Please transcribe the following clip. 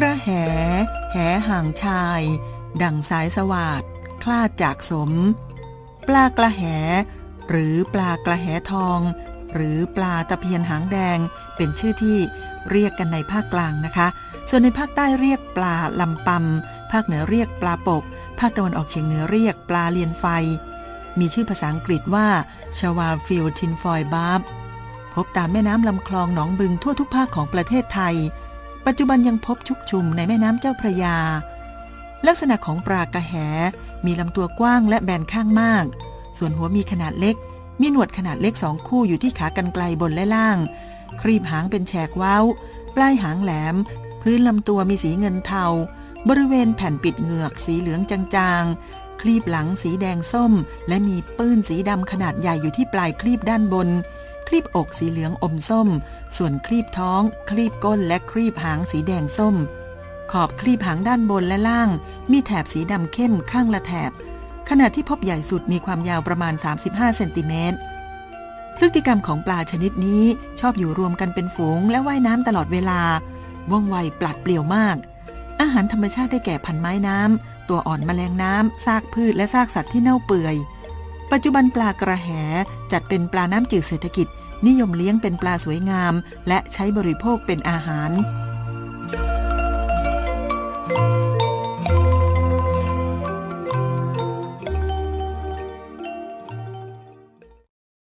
กระแห แหห่างชาย ดังสายสวาดคลาดจากสม ปลากระแห หรือปลากระแหทอง หรือปลาตะเพียนหางแดง เป็นชื่อที่เรียกกันในภาคกลางนะคะ ส่วนในภาคใต้เรียกปลาลำปำภาคเหนือเรียกปลาปก ภาคตะวันออกเฉียงเหนือเรียกปลาเลียนไฟ มีชื่อภาษาอังกฤษว่าชาวาฟิลทินฟอยบาร์บพบตามแม่น้ำลำคลองหนองบึงทั่วทุกภาคของประเทศไทย ปัจจุบันยังพบชุกชุมในแม่น้ำเจ้าพระยา ลักษณะของปลากระแห มีลำตัวกว้างและแบนข้างมาก ส่วนหัวมีขนาดเล็ก มีหนวดขนาดเล็กสองคู่อยู่ที่ขากรรไกรบนและล่าง ครีบหางเป็นแฉกเว้า ปลายหางแหลม พื้นลำตัวมีสีเงินเทา บริเวณแผ่นปิดเหงือกสีเหลืองจางๆ คลีบหลังสีแดงส้ม และมีปื้นสีดำขนาดใหญ่อยู่ที่ปลายคลีบด้านบน คลีบอกสีเหลืองอมส้ม ส่วนคลีบท้อง คลีบก้นและคลีบหางสีแดงส้ม ขอบคลีบหางด้านบนและล่าง มีแถบสีดำเข้มข้างละแถบขนาดที่พบใหญ่สุดมีความยาวประมาณ 35 เซนติเมตรพฤติกรรมของปลาชนิดนี้ชอบอยู่รวมกันเป็นฝูงและว่ายน้ำตลอดเวลา ว่องไวปลัดเปลี่ยวมาก อาหารธรรมชาติได้แก่พันไม้น้ำ ตัวอ่อนแมลงน้ำซากพืชและซากสัตว์ที่เน่าเปื่อย ปัจจุบันปลากระแหจัดเป็นปลาน้ำจืดเศรษฐกิจ นิยมเลี้ยงเป็นปลาสวยงาม และใช้บริโภคเป็นอาหาร